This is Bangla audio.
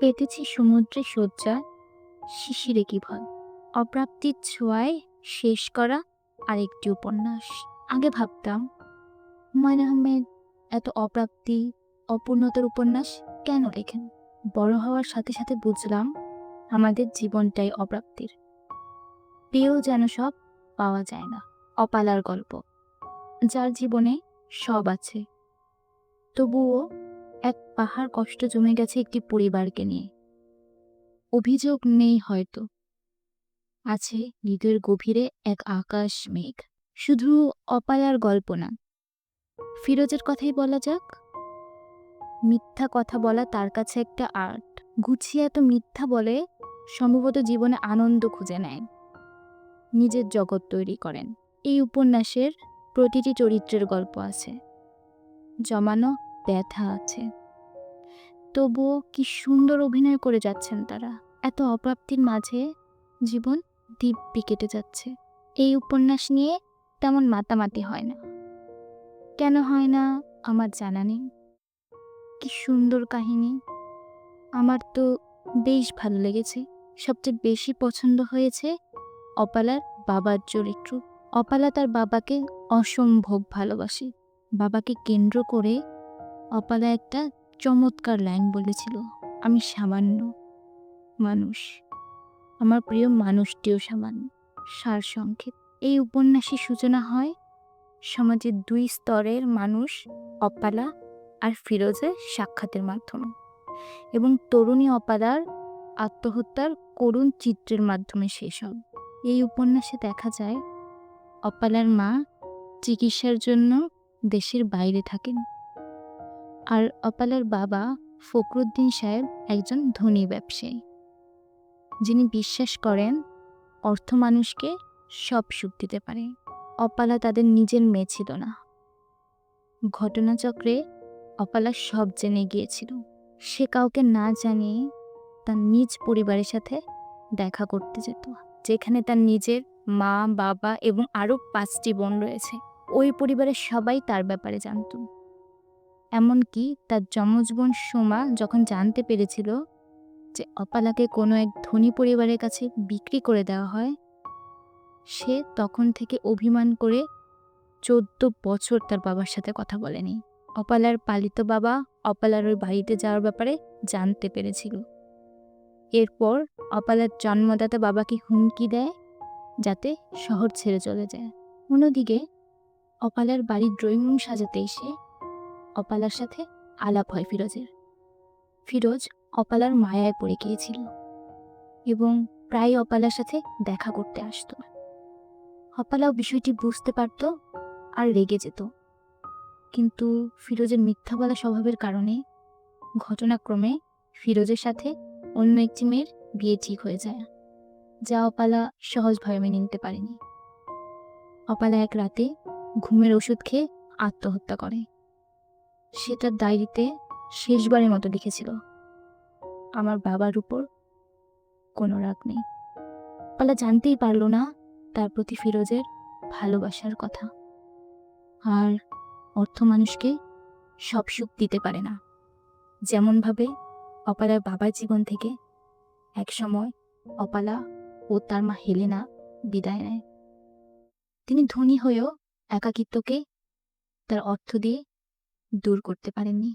পেতেছি সমুদ্রে শয্যা, শিশিরে কি ভয় অপ্রাপ্তির ছোঁয়ায় শেষ করা আরেকটি উপন্যাস। আগে ভাবতাম, হুমায়ুন আহমেদ এত অপ্রাপ্তি, অপূর্ণতার উপন্যাস কেন লেখেন? বড় হওয়ার সাথে সাথে বুঝলাম আমাদের জীবনটাই অপ্রাপ্তির। পেয়েও যেন সব পাওয়া যায় না। অপালার গল্প, যার জীবনে সব আছে। তবুও এক পাহাড় কষ্ট জমে গেছে একটি পরিবারকে নিয়ে। অভিযোগ নেই হয়তো। আছে হৃদয়ের গভীরে এক আকাশ মেঘ। শুধু অপায়ার গল্প না। ফিরোজের কথাই বলা যাক। মিথ্যা কথা বলা তার কাছে একটা আর্ট। গুছিয়ে এত মিথ্যা বলে সম্ভবত জীবনে আনন্দ খুঁজে নেয়। নিজের জগৎ তৈরি করেন। এই উপন্যাসের প্রতিটি চরিত্রের গল্প আছে। জমানো ব্যথা আছে। তবুও কি সুন্দর অভিনয় করে যাচ্ছেন তারা। এত অপ্রাপ্তির মাঝে জীবন দিব্যি কেটে যাচ্ছে। এই উপন্যাস নিয়ে তেমন মাতামাতি হয় না। কেন হয় না আমার জানা নেই। কি সুন্দর কাহিনী। আমার তো বেশ ভালো লেগেছে। সবচেয়ে বেশি পছন্দ হয়েছে অপালার বাবার চরিত্র। অপালা তার বাবাকে অসম্ভব ভালোবাসে। বাবাকে কেন্দ্র করে অপালা একটা চমৎকার লাইন বলেছিল। আমি সামান্য মানুষ। আমার প্রিয় মানুষটিও সামান্য। সার সংক্ষেপ। এই উপন্যাসের সূচনা হয় সমাজের দুই স্তরের মানুষ অপালা আর ফিরোজের সাক্ষাতের মাধ্যমে। এবং তরুণী অপালার আত্মহত্যার করুণ চিত্রের মাধ্যমে শেষ হয়। এই উপন্যাসে দেখা যায় অপালার মা চিকিৎসার জন্য দেশের বাইরে থাকেন। আর অপালার বাবা ফখরুদ্দিন সাহেব একজন ধনী ব্যবসায়ী। যিনি বিশ্বাস করেন অর্থ মানুষকে সব সুখ দিতে পারে। অপালা তাদের নিজের মেয়ে ছিল না। ঘটনাচক্রে অপালা সব জেনে গিয়েছিল। সে কাউকে না জানিয়ে তার নিজ পরিবারের সাথে দেখা করতে যেত, যেখানে তার নিজের মা, বাবা এবং আরও পাঁচটি বোন রয়েছে। ওই পরিবারের সবাই তার ব্যাপারে জানত। এমনকি তার যমজ বোন সোমা যখন জানতে পেরেছিল যে অপালাকে কোনো এক ধনী পরিবারের কাছে বিক্রি করে দেওয়া হয়, সে তখন থেকে অভিমান করে চোদ্দ বছর তার বাবার সাথে কথা বলেনি। অপালার পালিত বাবা অপালার ওই বাড়িতে যাওয়ার ব্যাপারে জানতে পেরেছিল। এরপর অপালার জন্মদাতা বাবাকে হুমকি দেয় যাতে শহর ছেড়ে চলে যায়। অন্যদিকে অপালার বাড়ির ড্রয়িং রুম সাজাতে এসে অপালার সাথে আলাপ হয় ফিরোজের। ফিরোজ অপালার মায়ায় পড়ে গিয়েছিল এবং প্রায় অপালার সাথে দেখা করতে আসতো। অপালাও বিষয়টি বুঝতে পারত আর রেগে যেত। কিন্তু ফিরোজের মিথ্যা বলা স্বভাবের কারণে ঘটনাক্রমে ফিরোজের সাথে অন্য একটি মেয়ের বিয়ে ঠিক হয়ে যায়, যা অপালা সহজভাবে মেনে নিতে পারেনি। অপালা এক রাতে ঘুমের ওষুধ খেয়ে আত্মহত্যা করে। সে তার ডায়েরিতে শেষবারের মতো লিখেছিল, আমার বাবার উপর কোনো রাগ নেই। অপালা জানতেই পারল না তার প্রতি ফিরোজের ভালোবাসার কথা। আর অর্থ মানুষকে সব সুখ দিতে পারে না। যেমনভাবে অপালার বাবার জীবন থেকে একসময় অপালা ও তার মা হেলেনা বিদায় নেয়। তিনি ধনী হয়েও একাকিত্বকে তার অর্থ দিয়ে দূর করতে পারেননি।